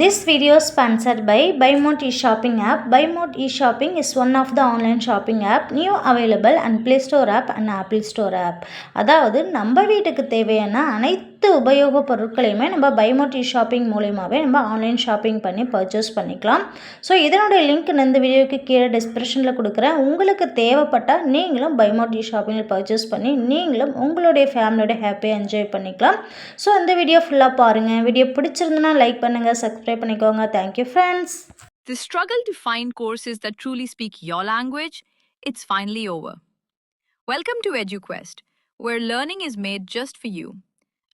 This video is sponsored by BuyMode e-shopping app. BuyMode e-shopping is one of the online shopping app new available on Play Store app and Apple Store app. அதாவது நம்ம வீட்டுக்கு தேவையான அனைத்து உபயோகப் பொருட்களையுமே நம்ம BuyMode shopping மூலியமாகவே நம்ம online shopping பண்ணி பர்ச்சேஸ் பண்ணிக்கலாம். ஸோ இதனுடைய லிங்க் நான் இந்த வீடியோக்கு கீழே டிஸ்கிரிப்ஷனில் கொடுக்குறேன். உங்களுக்கு தேவைப்பட்டால் நீங்களும் BuyMode ஷாப்பிங்கில் பர்ச்சேஸ் பண்ணி நீங்களும் உங்களுடைய ஃபேமிலியோட ஹாப்பியாக என்ஜாய் பண்ணிக்கலாம். ஸோ அந்த வீடியோ ஃபுல்லாக பாருங்கள் வீடியோ பிடிச்சிருந்துன்னா லைக் பண்ணுங்கள் சப்ஸ்கிரைப் பண்ணிக்கோங்க. Thank you friends The struggle to find courses that truly speak your language, it's finally over. Welcome to EduQuest, where learning is made just for you.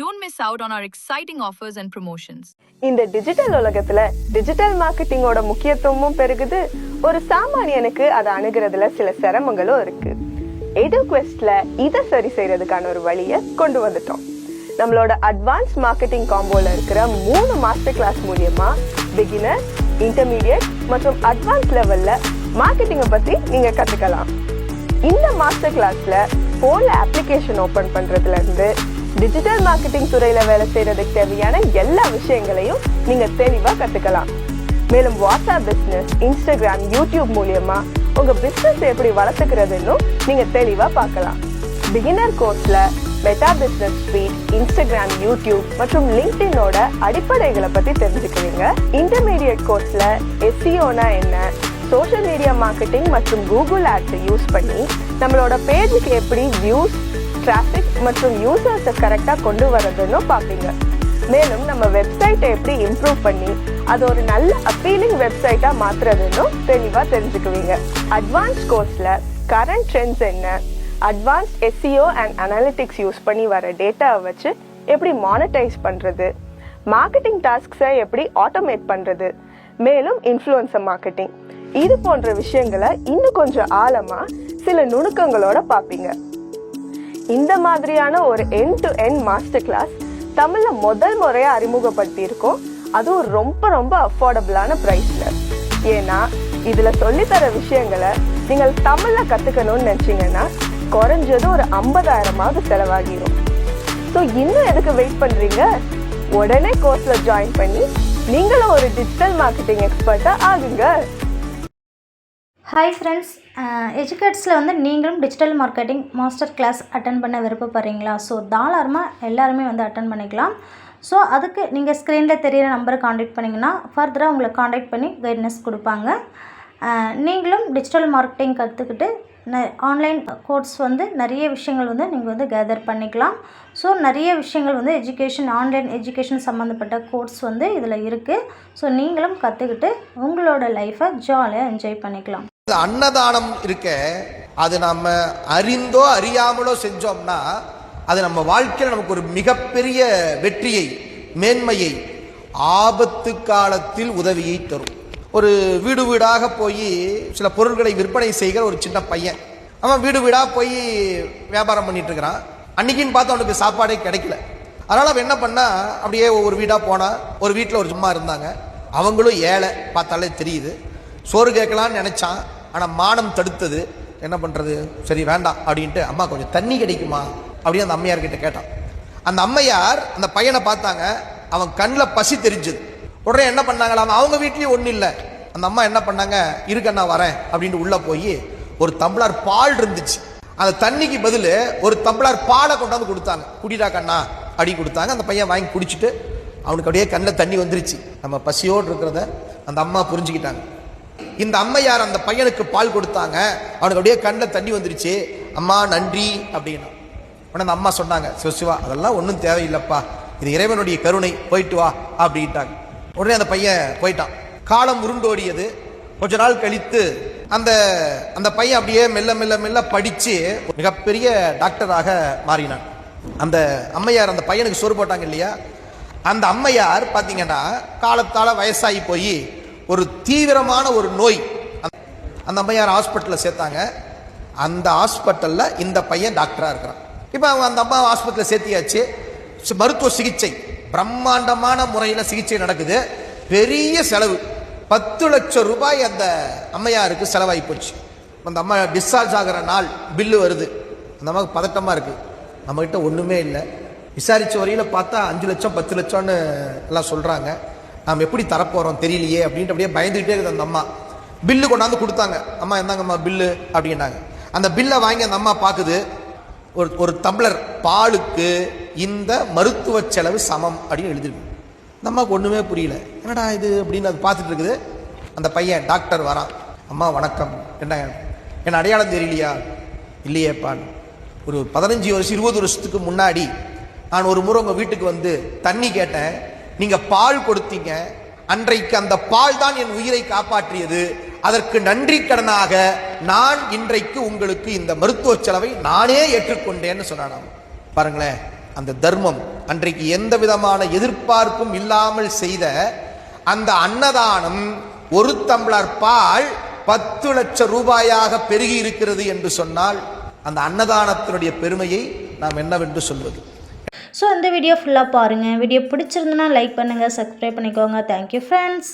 don't miss out on our exciting offers and promotions இந்த digital உலகத்துல digital மார்க்கெட்டிங்கோட முக்கியத்துவமும் பெருகுது. ஒரு சாமானியனுக்கு அதை அணுகிறதுல சில சிரமங்களும் இருக்கு. எதுகுவெஸ்ட்ல இதை சரி செய்யறதுக்கான ஒரு வழியை கொண்டு வந்துட்டோம். நம்மளோட அட்வான்ஸ் மார்க்கெட்டிங் காம்போல இருக்கிற மூணு மாஸ்டர் கிளாஸ் மூலியமா பிகினர் இன்டர்மீடியட் மற்றும் அட்வான்ஸ் லெவல்ல மார்க்கெட்டிங்கை பத்தி நீங்க கத்துக்கலாம். இந்த மாஸ்டர் கிளாஸ்ல போன்ல அப்ளிகேஷன் ஓபன் பண்றதுல இருந்து டிஜிட்டல் மார்க்கெட்டிங் துறையில வேலை செய்யறதுக்கு தேவையான எல்லா விஷயங்களையும் நீங்க தெளிவா கத்துக்கலாம். மேலும் வாட்ஸ்அப் பிசினஸ் இன்ஸ்டாகிராம் யூடியூப் மூலியமா உங்க பிசினஸ் எப்படி வளர்த்துக்கிறதுன்னு நீங்க தெளிவா பார்க்கலாம். Beginner கோர்ஸ்ல Meta business suite Instagram YouTube மற்றும் லிங்க்டினோட அடிப்படைகளை பத்தி தெரிஞ்சுக்கிறீங்க. இன்டர்மீடியட் கோர்ஸ்ல எஸ்சிஓனா என்ன சோஷியல் மீடியா மார்க்கெட்டிங் மற்றும் கூகுள் ஆட்ஸை யூஸ் பண்ணி நம்மளோட பேஜுக்கு எப்படி வியூஸ் டிராஃபிக் மற்றும் யூசர்ஸை கரெக்டாக கொண்டு வரதுன்னு பார்ப்பீங்க. மேலும் நம்ம வெப்சைட்டை எப்படி இம்ப்ரூவ் பண்ணி அது ஒரு நல்ல அப்பீலிங் வெப்சைட்டாக மாற்றுறதுன்னு தெளிவாக தெரிஞ்சுக்குவீங்க. அட்வான்ஸ் கோர்ஸில் கரண்ட் ட்ரெண்ட்ஸ் என்ன advance SEO and analytics use பண்ணி வர டேட்டாவை வச்சு எப்படி மானிட்டைஸ் பண்ணுறது மார்க்கெட்டிங் டாஸ்க்ஸை எப்படி ஆட்டோமேட் பண்ணுறது மேலும் இன்ஃப்ளூயன்சர் மார்க்கெட்டிங் இது போன்ற விஷயங்களை இன்னும் கொஞ்சம் ஆழமாக சில நுணுக்கங்களோட பார்ப்பீங்க. இந்த மாதிரியான ஒரு end to end master class தமிழ்ல முதல் முறையா அறிமுகப்படுத்தி இருக்கோம் அதுவும் ரொம்ப ரொம்ப அஃபோர்டபுளான பிரைஸ்ல ஏன்னா இதுல சொல்லித்தர விஷயங்களை நீங்கள் தமிழ்ல கத்துக்கணும்னு நினைச்சீங்கன்னா குறைஞ்சது ஒரு ஐம்பதாயிரமாவது செலவாகிடும் ஸோ இன்னும் எதுக்கு வெயிட் பண்றீங்க? உடனே கோர்ஸ்ல ஜாயின் பண்ணி நீங்களும் ஒரு டிஜிட்டல் மார்க்கெட்டிங் எக்ஸ்பர்ட்டா ஆகுங்க. ஹாய் ஃப்ரெண்ட்ஸ் எஜுகேட்ஸில் வந்து நீங்களும் digital marketing master class attend பண்ண விருப்பப்படுறீங்களா? ஸோ தாராளமாக எல்லாருமே வந்து அட்டன் பண்ணிக்கலாம். ஸோ அதுக்கு நீங்கள் ஸ்க்ரீனில் தெரியிற நம்பரை காண்டாக்ட் பண்ணிங்கன்னா ஃபர்தராக உங்களை காண்டாக்ட் பண்ணி கைட்னஸ் கொடுப்பாங்க. Uh, நீங்களும் டிஜிட்டல் மார்க்கெட்டிங் கற்றுக்கிட்டு ந ஆன்லைன் கோர்ஸ் வந்து நிறைய விஷயங்கள் வந்து நீங்கள் வந்து கேதர் பண்ணிக்கலாம். ஸோ நிறைய விஷயங்கள் வந்து எஜுகேஷன் ஆன்லைன் எஜுகேஷன் சம்மந்தப்பட்ட கோர்ஸ் வந்து இதில் இருக்குது ஸோ நீங்களும் கற்றுக்கிட்டு உங்களோட லைஃப்பை ஜாலியாக என்ஜாய் பண்ணிக்கலாம். அன்னதானம் இருக்க அது நம்ம அறிந்தோ அறியாமலோ செஞ்சோம்னா அது நம்ம வாழ்க்கையில் நமக்கு ஒரு மிகப்பெரிய வெற்றியை மேன்மையை ஆபத்து காலத்தில் உதவியை தரும். ஒரு வீடு வீடாக போய் சில பொருட்களை விற்பனை செய்கிற ஒரு சின்ன பையன். அவன் வீடு வீடாக போய் வியாபாரம் பண்ணிட்டு இருக்கிறான். அன்னைக்குன்னு பார்த்து அவனுக்கு சாப்பாடே கிடைக்கல. அதனால் அவன் என்ன பண்ணா அப்படியே ஒவ்வொரு வீடாக போனான் ஒரு வீட்டில் ஒரு சும்மா இருந்தாங்க. அவங்களும் ஏழை பார்த்தாலே தெரியுது. சோறு கேட்கலான்னு நினச்சான். ஆனால் மானம் தடுத்தது என்ன பண்ணுறது சரி வேண்டாம் அப்படின்ட்டு அம்மா கொஞ்சம் தண்ணி கிடைக்குமா? அப்படின்னு அந்த அம்மையார் கிட்ட கேட்டான். அந்த அம்மையார் அந்த பையனை பார்த்தாங்க. அவன் கண்ணில் பசி தெரிஞ்சது. உடனே என்ன பண்ணாங்களாம் அவங்க வீட்லேயும் ஒன்றும் இல்லை. அந்த அம்மா என்ன பண்ணாங்க? இருக்கண்ணா வரேன் அப்படின்ட்டு உள்ளே போய் ஒரு தம்பளார் பால் இருந்துச்சு. அந்த தண்ணிக்கு பதில் ஒரு தம்பளார் பாலை கொண்டாந்து கொடுத்தாங்க. குடிடா கண்ணா அப்படி கொடுத்தாங்க. அந்த பையன் வாங்கி குடிச்சிட்டு அவனுக்கு அப்படியே கண்ணில் தண்ணி வந்துருச்சு. நம்ம பசியோடு இருக்கிறத அந்த அம்மா புரிஞ்சுக்கிட்டாங்க. இந்த அம்மையார் அந்த பையனுக்கு பால் கொடுத்தாங்க. அவனுக்கு அப்படியே கண்ணில் தண்ணி வந்துருச்சு. அம்மா நன்றி அப்படின்னா. உடனே அந்த அம்மா சொன்னாங்க சிவசிவா அதெல்லாம் ஒன்றும் தேவையில்லைப்பா. இது இறைவனுடைய கருணை. போயிட்டு வா அப்படின்ட்டாங்க. உடனே அந்த பையன் போயிட்டான். காலம் உருண்டோடியது. கொஞ்ச நாள் கழித்து அந்த அந்த பையன் அப்படியே மெல்ல மெல்ல மெல்ல படித்து மிகப்பெரிய டாக்டராக மாறினான். அந்த அம்மையார் அந்த பையனுக்கு சோறு போட்டாங்க இல்லையா? அந்த அம்மையார் பார்த்தீங்கன்னா காலத்தால் வயசாகி போய் ஒரு தீவிரமான ஒரு நோய். அந்த- அந்த அம்மையார் ஹாஸ்பிட்டலில் சேர்த்தாங்க. அந்த ஹாஸ்பிட்டலில் இந்த பையன் டாக்டராக இருக்கிறான். இப்போ அவங்க அந்த அம்மா ஹாஸ்பிட்டலில் சேர்த்தியாச்சு. மருத்துவ சிகிச்சை. பிரம்மாண்டமான முறையில் சிகிச்சை நடக்குது. பெரிய செலவு. பத்து லட்சம் ரூபாய் அந்த அம்மையாருக்கு செலவாகி போச்சு. அந்த அம்மா டிஸ்சார்ஜ் ஆகிற நாள் பில்லு வருது. அந்த அம்மாவுக்கு பதட்டமாக இருக்குது நம்மக்கிட்ட ஒன்றுமே இல்லை. விசாரித்த வரையில் பார்த்தா அஞ்சு லட்சம் பத்து லட்சம்னு எல்லாம் சொல்கிறாங்க நாம் எப்படி தரப்போகிறோம் தெரியலையே அப்படின்ட்டு அப்படியே பயந்துக்கிட்டே இருக்குது அந்த அம்மா. பில்லு கொண்டாந்து கொடுத்தாங்க. அம்மா என்னங்கம்மா பில்லு அப்படின்னாங்க. அந்த பில்லை வாங்கி அந்த அம்மா பார்க்குது ஒரு ஒரு தம்ளர் பாலுக்கு இந்த மருத்துவ செலவு சமம் அப்படின்னு எழுதிருக்கு இந்த அம்மாவுக்கு ஒன்றுமே புரியல. என்னடா இது அப்படின்னு அது பார்த்துட்டு இருக்குது. அந்த பையன் டாக்டர் வரான். அம்மா வணக்கம். என்ன என்ன அடையாளம் தெரியலையா? இல்லையேப்பான் ஒரு பதினஞ்சு வருஷம் இருபது வருஷத்துக்கு முன்னாடி நான் ஒரு முறை உங்கள் வீட்டுக்கு வந்து தண்ணி கேட்டேன். நீங்கள் பால் கொடுத்தீங்க. அன்றைக்கு அந்த பால் தான் என் உயிரை காப்பாற்றியது. அதற்கு நன்றி கடனாக நான் இன்றைக்கு உங்களுக்கு இந்த மருத்துவ செலவை நானே ஏற்றுக்கொண்டேன்னு சொன்னான் பாருங்களேன் அந்த தர்மம் அன்றைக்கு எந்த விதமான எதிர்பார்ப்பும் இல்லாமல் செய்த அந்த அன்னதானம் ஒரு தம்ளர் பால் பத்து லட்சம் ரூபாயாக பெருகி இருக்கிறது என்று சொன்னால் அந்த அன்னதானத்தினுடைய பெருமையை நாம் என்னவென்று சொல்வது? ஸோ அந்த வீடியோ ஃபுல்லாக பாருங்கள் வீடியோ பிடிச்சிருந்துன்னா லைக் பண்ணுங்கள் சப்ஸ்கிரைப் பண்ணிக்கோங்க. Thank you friends